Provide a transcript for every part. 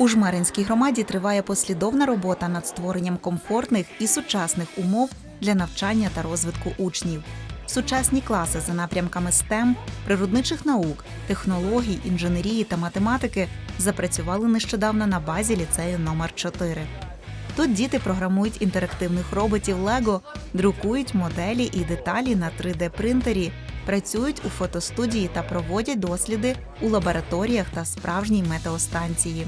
У Жмеринській громаді триває послідовна робота над створенням комфортних і сучасних умов для навчання та розвитку учнів. Сучасні класи за напрямками STEM, природничих наук, технологій, інженерії та математики запрацювали нещодавно на базі ліцею номер 4 Тут діти програмують інтерактивних роботів Lego, друкують моделі і деталі на 3D-принтері, працюють у фотостудії та проводять досліди у лабораторіях та справжній метеостанції.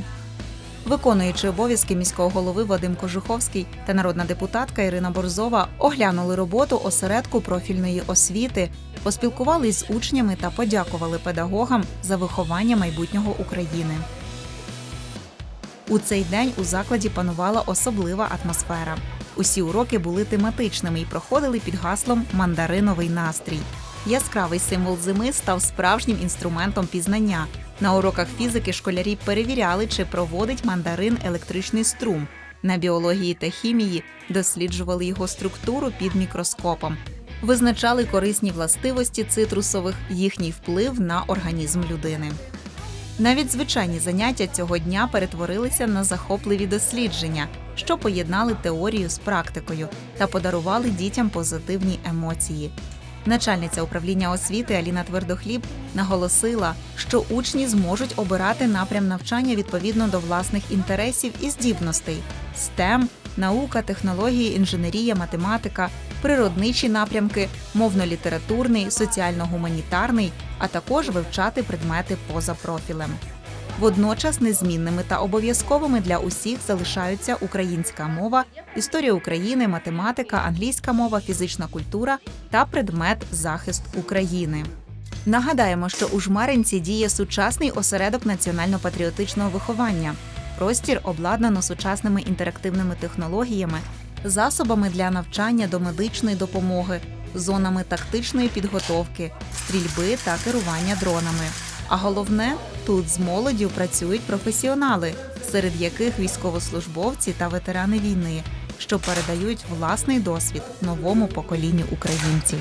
Виконуючи обов'язки міського голови Вадим Кожуховський та народна депутатка Ірина Борзова оглянули роботу осередку профільної освіти, поспілкувались з учнями та подякували педагогам за виховання майбутнього України. У цей день у закладі панувала особлива атмосфера. Усі уроки були тематичними і проходили під гаслом Мандариновий настрій. Яскравий символ зими став справжнім інструментом пізнання. На уроках фізики школярі перевіряли, чи проводить мандарин електричний струм. На біології та хімії досліджували його структуру під мікроскопом, визначали корисні властивості цитрусових, їхній вплив на організм людини. Навіть звичайні заняття цього дня перетворилися на захопливі дослідження, що поєднали теорію з практикою та подарували дітям позитивні емоції. Начальниця управління освіти Аліна Твердохліб наголосила, що учні зможуть обирати напрям навчання відповідно до власних інтересів і здібностей: STEM, наука, технології, інженерія, математика, природничі напрямки, мовно-літературний, соціально-гуманітарний, а також вивчати предмети поза профілем. Водночас незмінними та обов'язковими для усіх залишаються українська мова, історія України, математика, англійська мова, фізична культура та предмет захист України. Нагадаємо, що у Жмеринці діє сучасний осередок національно-патріотичного виховання. Простір обладнано сучасними інтерактивними технологіями, засобами для навчання до медичної допомоги, зонами тактичної підготовки, стрільби та керування дронами. А головне, тут з молоддю працюють професіонали, серед яких військовослужбовці та ветерани війни, що передають власний досвід новому поколінню українців.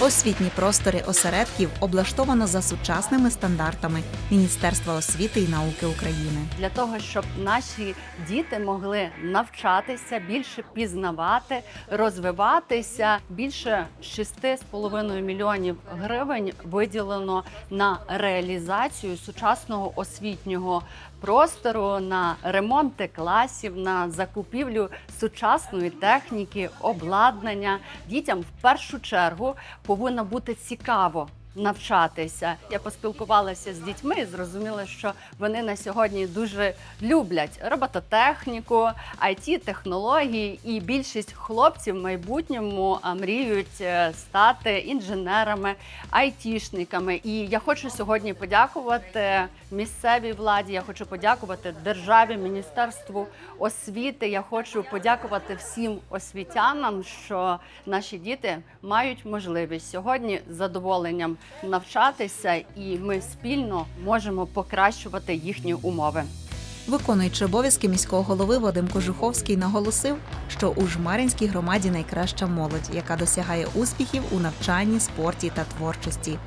Освітні простори осередків облаштовано за сучасними стандартами Міністерства освіти і науки України. для того, щоб наші діти могли навчатися, більше пізнавати, розвиватися. Більше 6,5 мільйонів гривень виділено на реалізацію сучасного освітнього простору, на ремонти класів, на закупівлю сучасної техніки, обладнання. Дітям в першу чергу повинно бути цікаво навчатися. Я поспілкувалася з дітьми і зрозуміла, що вони на сьогодні дуже люблять робототехніку, it технології, і більшість хлопців в майбутньому мріють е, стати інженерами, айтішниками. І я хочу сьогодні подякувати місцевій владі. Я хочу подякувати державі, міністерству освіти. Я хочу подякувати всім освітянам, що наші діти мають можливість сьогодні з задоволенням навчатися, і ми спільно можемо покращувати їхні умови. Виконуючи обов'язки міського голови Вадим Кожуховський наголосив, що у Жмеринській громаді найкраща молодь, яка досягає успіхів у навчанні, спорті та творчості.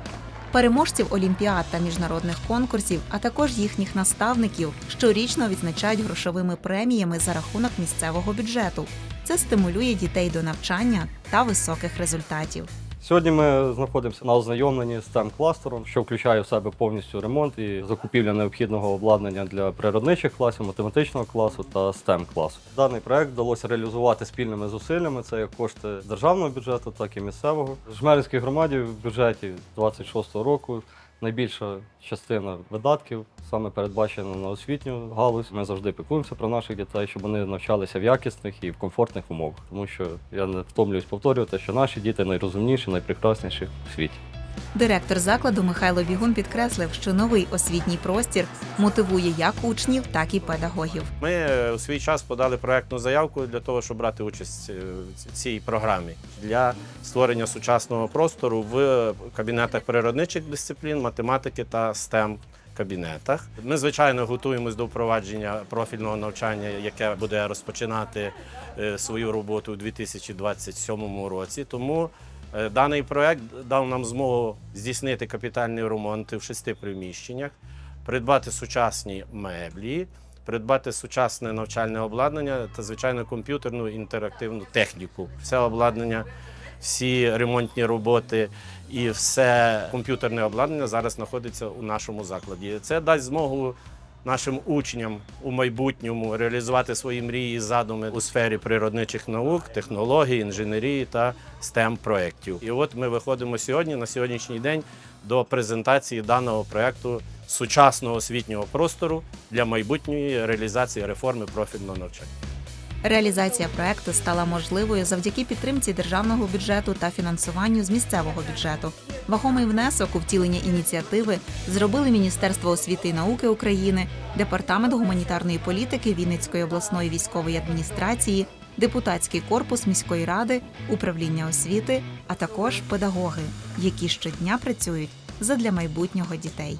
Переможців олімпіад та міжнародних конкурсів, а також їхніх наставників щорічно відзначають грошовими преміями за рахунок місцевого бюджету. Це стимулює дітей до навчання та високих результатів. Сьогодні ми знаходимося на ознайомленні з STEM кластером, що включає в себе повністю ремонт і закупівля необхідного обладнання для природничих класів, математичного класу та STEM класу. Даний проект вдалося реалізувати спільними зусиллями. Це як кошти державного бюджету, так і місцевого. В Жмеринській громаді в бюджеті 26-го року найбільша частина видатків саме передбачена на освітню галузь. Ми завжди піклуємося про наших дітей, щоб вони навчалися в якісних і в комфортних умовах. Тому що я не втомлююсь повторювати, що наші діти найрозумніші, найпрекрасніші в світі. Директор закладу Михайло Бігун підкреслив, що новий освітній простір мотивує як учнів, так і педагогів. Ми е, у свій час подали проектну заявку для того, щоб брати участь е, в цій програмі для створення сучасного простору в кабінетах природничих дисциплін, математики та STEM кабінетах. Ми, звичайно, готуємось до впровадження профільного навчання, яке буде розпочинати е, свою роботу у 2027 році. Тому даний проект дав нам змогу здійснити капітальні ремонти в шести приміщеннях, придбати сучасні меблі, придбати сучасне навчальне обладнання та, звичайно, комп'ютерну інтерактивну техніку. Все обладнання, всі ремонтні роботи і все комп'ютерне обладнання зараз знаходиться у нашому закладі. Це дасть змогу нашим учням у майбутньому реалізувати свої мрії і задуми у сфері природничих наук, технологій, інженерії та STEM проєктів. І от ми виходимо сьогодні на сьогоднішній день до презентації даного проєкту сучасного освітнього простору для майбутньої реалізації реформи профільного навчання. Реалізація проекту стала можливою завдяки підтримці державного бюджету та фінансуванню з місцевого бюджету. Вагомий внесок у втілення ініціативи зробили Міністерство освіти і науки України, Департамент гуманітарної політики Вінницької обласної військової адміністрації, депутатський корпус міської ради, управління освіти, а також педагоги, які щодня працюють задля майбутнього дітей.